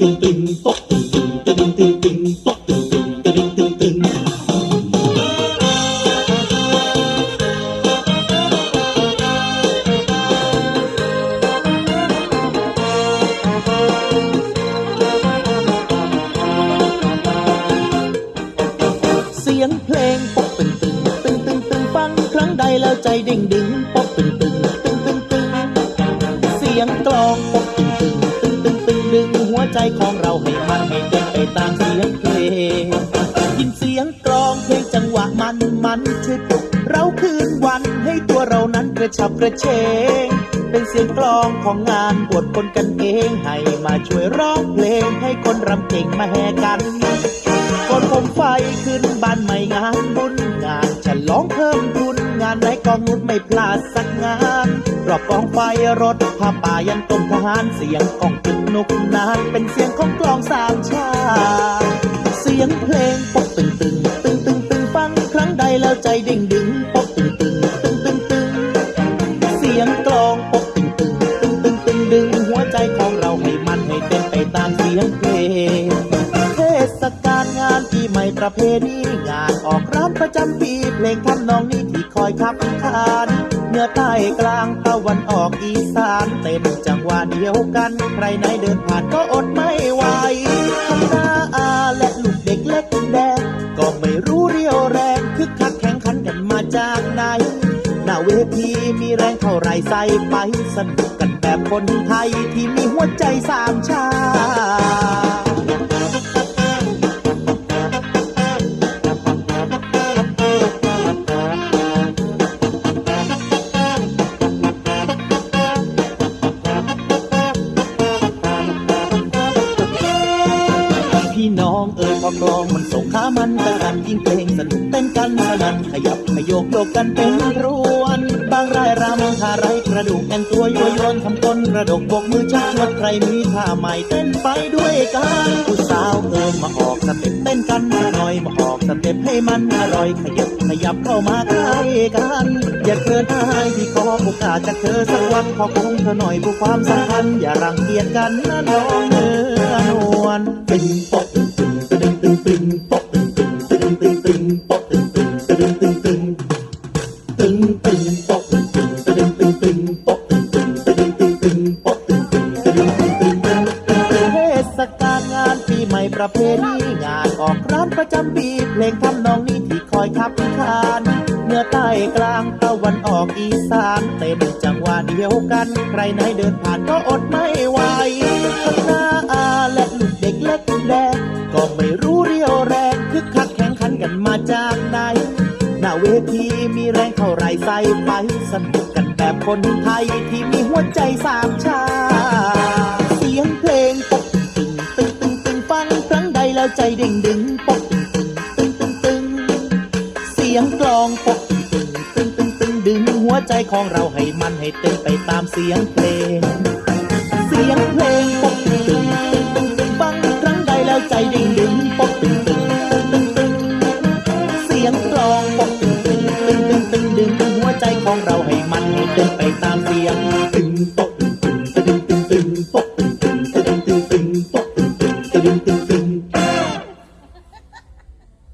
ตึงตึงปกตึงตึงปตึงตึงตึงตึงตึงเสียงเพลงปกตึงตึงตึงตึงตึงฟังครั้งใดแล้วใจดิ่งดึงปกตึงตึงตึงตึงตึงอป ดึงหัวใจของเราให้มันให้เต้นไปตามเสียงเพลงยินเสียงกลองเพลงจังหวะมันมันช่วยปลุกเราคืนวันให้ตัวเรานั้นกระฉับกระเฉงเป็นเสียงกลองของงานบวชคนกันเองให้มาช่วยร้องเพลงให้คนรำเก่งมาแห่กันกดผมไฟขึ้นบ้านใหม่งานบุญงานฉลองเพิ่มทุนงานไหนกองนุนไม่พลาดสักงาน กองไฟรถผ้าป่ายันต้มทหารเสียงของตึกนุกนานเป็นเสียงของกลองสามชา เสียงเพลงปกตึงตึงตึงตึงตึงฟังครั้งใดแล้วใจเด้งดึงปกตึงตึงตึงตึงตึงเสียงกลองปกตึงตึงตึงตึงตึงดึงหัวใจของเราให้มันให้เต้นไปตามเสียงเพลง งานปีใหม่ประเพณีงานออกร้านประจำปีเพลงทำนองนี้ที่คอยขับขานเหนือใต้กลางตะวันออกอีสานเต้นจังหวะเดียวกัน ใครไหนเดินผ่านก็อดไม่ไหวทั้งหน้าอาและลูกเด็กเล็กแดง ก็ไม่รู้เรียวแรงคึกคักแข่งขันกันมาจากไหนหน้าเวทีมีแรงเท่าไรใส่ไปสนุกกันแบบคนไทยที่มีหัวใจสามชา long กลองมันส่งขามันกระกันยิ่งเพลงสนุกเต้นกันสนั่นขยับขยกโยกกันเป็นรวน บางรายรำท่าไรกระดูกแอนตัวยัวยวนทำต้นกระดกบกมือชักชวดใครมีท่าใหม่เต้นไปด้วยกันผู้สาวเอ่ยมาออกสเต็ปเต้นกันหน่อยมาออกสเต็ปให้มันอร่อยขยับขยับเข้ามาใกล้กัน อย่าเกินอายที่ขอโอกาสจากเธอสักวันขอคงเธอหน่อยผู้ความสัมพันธ์อย่ารังเกียจกันนะน้องเนื้อนวลตึงปกตึงตึงตึง ตึงตึงปกตึงตึงตึงตึงตึงปกตึงตึงตึงตึงตึงตึงตึงปกตึงตึงตึงตึงตึงปกตึงตึงตึงตึงตึงปกตึงตึงตึงตึงตึงเทศกาลงานปีใหม่ประเพณีงานออกร้านประจำปีเพลงทำนองนี้ที่คอยขับขานเหนือใต้กลางตะวันออกอีสานเต้นจังหวะเดียวกัน ใครไหนเดินผ่านก็อดไม่ไหว จากไหนหน้าเวทีมีแรงเท่าไรใส่ไปสนุกกันแบบคนไทยที่มีหัวใจสามชาติเสียงเพลงปกตึงตึงตึงตึงฟังครั้งใดแล้วใจเด้งดึงปกตึงตึงตึงตึงเสียงกลองปกตึงตึงตึงตึงดึงหัวใจของเราให้มันให้เต้นไปตามเสียงเพลง ของเราให้มันให้เต้นไปตามเสียง